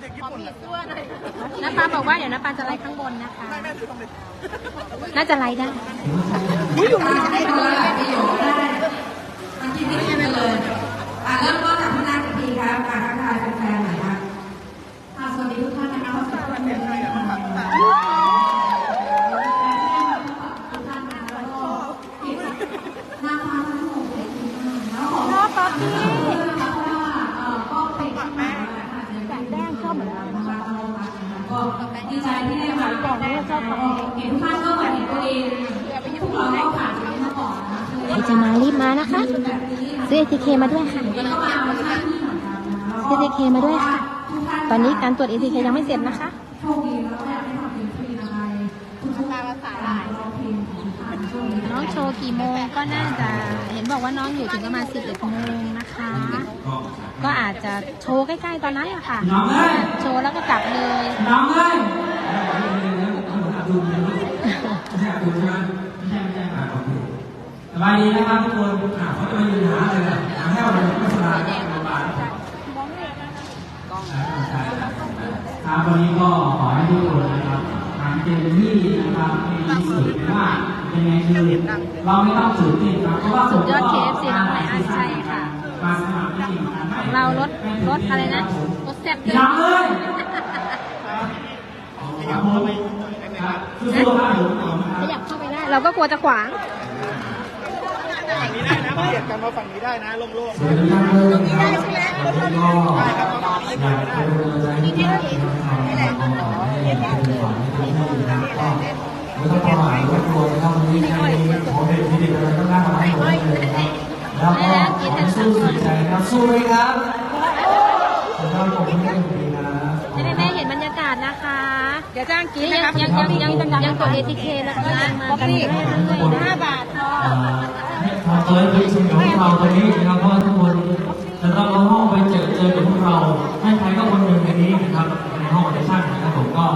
เด็กญี่ปุ่นอะน้าปาบอกว่าเดี๋ยวน้าปาจะไล่ข้างบนนะคะ แม่แม่ถือตรงนี้น่าจะไล่ได้ที่นี่ไปเลยอะเริ่มต้นจากข้างหน้าอีกทีครับอะทักทายแฟนๆหน่อยครับค่ะสวัสดีทุกท่านนะคะขอบคุณทุกท่านนะคะนางฟ้าทั้งหมดเลยแล้วขอ ชอบป๊อปปี้ เพราะว่าเอ่อก็เป็นที่มานะคะแดงแดงชอบเหมือนกันนะคะก็ดีใจที่ได้มาก่อนที่จะชอบ เห็นทุกท่านก็เหมือนเห็นตัวเองพวกเราก็ผ่านชีวิตมาก่อนนะคะใครจะมารีบมานะคะซื้อ ATK มาด้วยค่ะซื้อ ATK มาด้วยค่ะ ตอนนี้การตรวจ ATK ยังไม่เสร็จนะคะ โชคดีแล้วอยากให้ทำเป็นฟรีอะไรทุกๆภาษาลายร้องเพลงของทางช่วงนี้น้องโชว์กี่โมงก็น่าจะเห็นบอกว่าน้องอยู่ถึงประมาณ11โมงนะคะ ก็อาจจะโชว์ใกล้ๆตอนนั้นแหละค่ะโชว์แล้วก็กลับเลย น้องเลย ดูไม่ใช่ดูใช่ไหมไม่ใช่ไม่ใช่อ่าโอเคสบายดีนะครับทุกคนอ่าเขาจะมายืนหาอะไรล่ะหาให้เราเป็นผู้ชายโรงพยาบาลครับวันนี้ก็ขอให้ทุกคนนะครับทำเต็มที่นะครับให้ดีสุดไม่ว่ายังไงคือเราไม่ต้องตื่นเต้นครับเพราะว่าสุดยอด KFC น้องไหลอันใช่ค่ะมาสมัครที่เรารถรถอะไรนะรถแซ่บด้วย ยังเลยครับผมครับ สู้ๆครับผมขยับเข้าไปได้ เราก็กลัวจะขวาง ฝั่งนี้ได้นะเบียดกันมาฝั่งนี้ได้นะโล่งสวัสดีครับตรงนี้ได้ใช่ไหมก็อยากเป็นกำลังใจให้ทุกท่านนะครับให้เป็นฝันให้ทุกท่านนะครับก็ไม่ต้องประมาทไม่กลัวนะครับวันนี้ใครมีของเด็ดมีเด็ดอะไรก็น่ามาให้ผมได้เลยนะครับแล้วก็ขอให้สู้สุดใจนะครับสู้ไหมครับผมว่าผมไม่ได้ดีนะจะได้แม่เห็นบรรยากาศนะคะ เดี๋ยวจ้างกี้ยังยังยังยังยังกด ATK แล้วก็ยังมากันเรื่อยๆห้าบาทพอทำตัวให้เป็นสิ่งของเราตรงนี้นะครับเพราะว่าทุกคนจะต้องเอาห้องไปเจอเจอกับพวกเรา ให้ใครก็คนหนึ่งในนี้นะครับในห้องออดิชั่นนะครับผมก็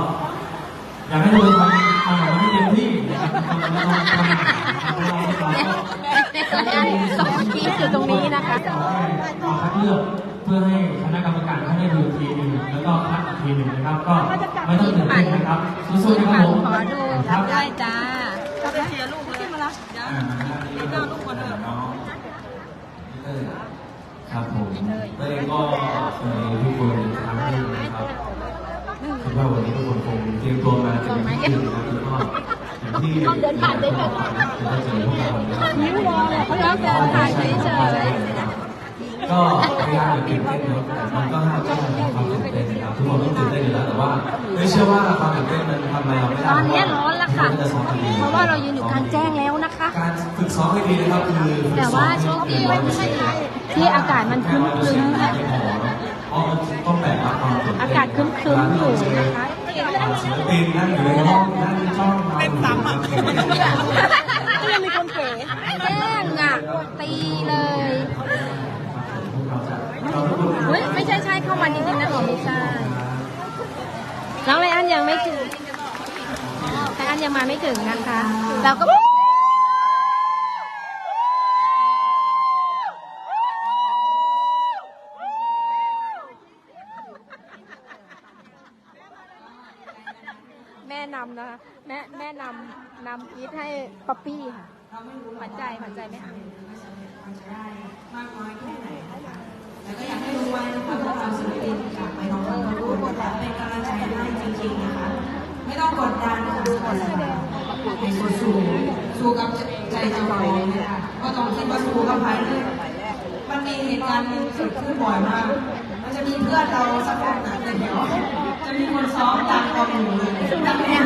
อยากให้ทุกคนทำทำออกมาให้เต็มที่นะครับทำทำทำทำสองกีอยู่ตรงนี้นะคะขอคัดเลือกเพื่อให้คณะกรรมการเขาได้ดูอีกทีหนึ่งแล้วก็คัดอีกทีหนึ่งนะครับก็ไม่ต้องตื่ นเต้นนะครับสู้ๆนะครับผมขอดูครัด้วยจ้าๆเชียร์ลูกเลยมาละอ่านี่ก็ลูกคนเดิมเนาะครับผมเต้ยก็เคยทุกคนทำให้นะครับคิดว่าวันนี้ทุกคนคงเตรียมตัวมาเต็มที่นะครับแล้วก็อย่างที่เดินผ่านได้แบบจะเจอพวกเรานะครับนิ้วรอเลยเขาเลิกเดินผ่านเฉยก็พยายามอย่าตื่นเต้นเนอะแต่มัน ไม่เชื่อว่าความตื่นเต้นมันทำอะไรเราไม่ๆได้ตอนนี้ร้อนแล้วค่ะมันจะซ้อมกันดีเพราะว่าเรายืนอยู่กลางแจ้งแล้วนะคะ การฝึกซ้อมให้ดีนะครับคือแต่ว่าโชคดีที่อากาศมันครึ้มๆนะเพราะมันต้องแบกรับความตื่นเต้นอากาศครึ้มๆอยู่นะคะศิลปินนั่งอยู่ในห้องนั่งจ้องเราอยู่นะครับ ก็ยังมีคนเก๋แจ้งอะ ตีเลย เราจะเราทุกคน เฮ้ยไม่ใช่ใช่เข้ามาจริงๆนะของไม่ใช่น้องไรอันยังไม่ถึงไรอัน ยังมาไม่ถึงนะคะเราก็แม่นำนะคะแม่แม่นำนำพีทให้ป๊อปปี้ค่ะขวัญใจขวัญใจไหมคะมากน้อยแค่ไหนนะคะแล้วก็อยากให้รู้ไว้นะคะว่าเราศิลปินจากไปน้องเราพูดแล้วเป็นกำลังใจให้จริงๆนะคะ ไม่ ต้องกดดันค่ะให้สู้สู้สู้กับใจเจ้าของนะคะก็ต้องคิดว่าสู้กับใครเลยมันมีเหตุการณ์เกิดขึ้นบ่อยมาก มันจะมีเพื่อนเราสักคนหนึ่งเดี๋ยวจะมีคนซ้อมดังกว่าหนูเลยดังแน่